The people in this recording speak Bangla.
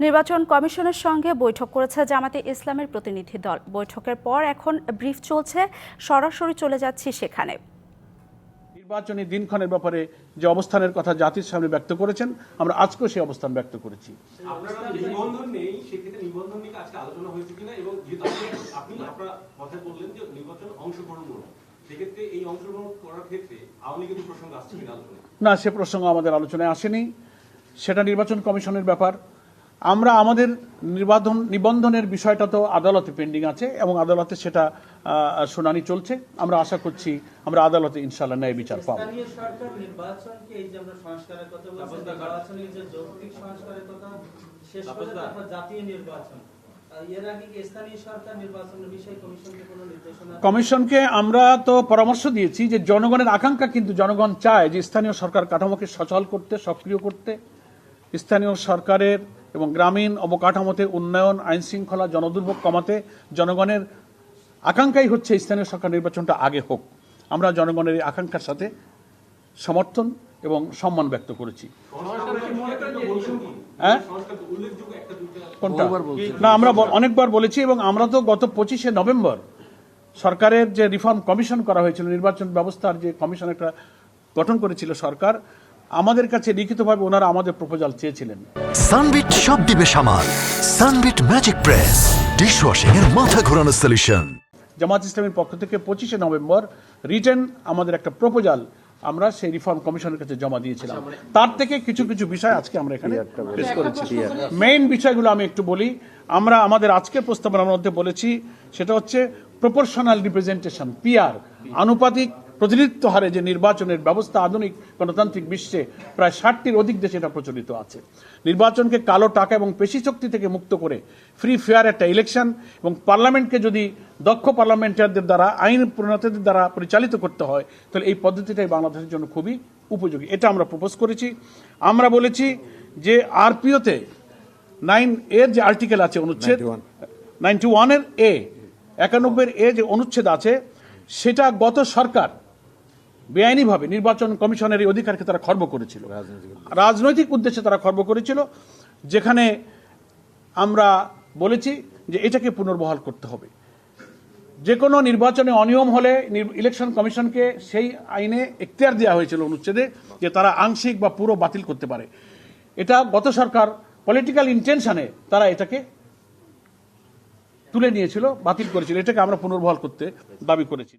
নির্বাচন কমিশনের সঙ্গে বৈঠক করেছে জামাতে ইসলামের প্রতিনিধি দল। বৈঠকের পর এখন ব্রিফ চলছে সরাসরি চলে যাচ্ছি সেখানে। নির্বাচনী দিনক্ষণের ব্যাপারে যে অবস্থানের কথা জাতির সামনে ব্যক্ত করেছেন আমরা আজকেও সেই অবস্থান ব্যক্ত করেছি। আপনারা নিবন্ধন নেই সেক্ষেত্রে নিবন্ধন নিয়ে আজকে আলোচনা হয়েছে কিনা এবং যেহেতু আপনি- আপনি আপনার কথায় বললেন যে নির্বাচন অংশগ্রহণ করুন সেক্ষেত্রে এই অংশগ্রহণ করার ক্ষেত্রে আওয়ামী লীগের প্রসঙ্গ আসছে কিনা আলোচনা না সে প্রসঙ্গ আমাদের আলোচনায় আসেনি। সেটা নির্বাচন কমিশনের ব্যাপার। আমরা আমাদের নির্বাধন নিবন্ধনের বিষয়টা তো আদালতে পেন্ডিং আছে এবং আদালতে সেটা শুনানি চলছে। আমরা আশা করছি আমরা আদালতে ইনশাল্লাহ ন্যায় বিচার পাবো। স্থানীয় সরকার নির্বাচনকে এই যে আমরা সংস্কারের কথা বলছি নির্বাচনের যে যৌক্তিক সংস্কারের কথা শেষ করে তারপর জাতীয় নির্বাচন। আহ, এর আগে কি স্থানীয় সরকার নির্বাচনের বিষয়ে কমিশনকে কোনো নির্দেশনা কমিশনকে আমরা তো পরামর্শ দিয়েছি যে জনগণের আকাঙ্ক্ষা কিন্তু জনগণ চায় যে স্থানীয় সরকার কাঠামোকে সচল করতে সক্রিয় করতে। স্থানীয় সরকারের এবং গ্রামীণ অবকাঠামোতে উন্নয়ন, আইন শৃঙ্খলা, জনদুর্ভোগ কমাতে জনগণের আকাঙ্ক্ষাই হচ্ছে স্থানীয় সরকার নির্বাচনটা আগে হোক। আমরা জনগণের এই আকাঙ্ক্ষার সাথে সমর্থন এবং সম্মান ব্যক্ত করেছি। হ্যাঁ? না, আমরা অনেকবার বলেছি এবং আমরা তো গত পঁচিশে নভেম্বর সরকারের যে রিফর্ম কমিশন করা হয়েছিল, নির্বাচন ব্যবস্থার যে কমিশন একটা গঠন করেছিল সরকার আমাদের কাছে লিখিতভাবে ওনারা আমাদের প্রপোজাল চেয়েছিলেন। সানবিট সব দিবে সামাল। সানবিট ম্যাজিক প্রেস ডিশওয়াশিং এর মাথা ঘোরানো সলিউশন জামাত ইসলামের পক্ষ থেকে পঁচিশে নভেম্বর রিটেন আমাদের একটা প্রপোজাল আমরা সেই রিফর্ম কমিশনের কাছে জমা দিয়েছিলাম। তার থেকে কিছু কিছু বিষয় আজকে আমরা এখানে পেশ করেছি মেইন বিষয়গুলো আমি একটু বলি। আমরা আমাদের আজকের প্রস্তাবনার মধ্যে বলেছি সেটা হচ্ছে প্রপোর্শনাল রিপ্রেজেন্টেশন পিআর আনুপাতিক প্রতিনিধিত্ব হারে যে নির্বাচনের ব্যবস্থা আধুনিক গণতান্ত্রিক বিশ্বে প্রায় ষাটটির অধিক দেশে এটা প্রচলিত আছে। নির্বাচনকে কালো টাকা এবং পেশি শক্তি থেকে মুক্ত করে ফ্রি ফেয়ার একটা ইলেকশন এবং পার্লামেন্টকে যদি দক্ষ পার্লামেন্টারদের দ্বারা আইন প্রণেতাদের দ্বারা পরিচালিত করতে হয় তাহলে এই পদ্ধতিটাই বাংলাদেশের জন্য খুবই উপযোগী। এটা আমরা প্রপোজ করেছি। আমরা বলেছি যে আরপিওতে নাইন এর যে আর্টিকেল আছে অনুচ্ছেদ নাইনটি ওয়ানের এ একানব্বই এ যে অনুচ্ছেদ আছে সেটা গত সরকার বেআইনিভাবে নির্বাচন কমিশনের এই অধিকারকে তারা খর্ব করেছিল। রাজনৈতিক উদ্দেশ্যে তারা খর্ব করেছিল, যেখানে আমরা বলেছি যে এটাকে পুনর্বহাল করতে হবে। যে কোনো নির্বাচনে অনিয়ম হলে ইলেকশন কমিশনকে সেই আইনে এখতিয়ার দেওয়া হয়েছিল অনুচ্ছেদে যে তারা আংশিক বা পুরো বাতিল করতে পারে। এটা গত সরকার পলিটিক্যাল ইন্টেনশনে তারা এটাকে তুলে নিয়েছিল, বাতিল করেছিল। এটাকে আমরা পুনর্বহাল করতে দাবি করেছি।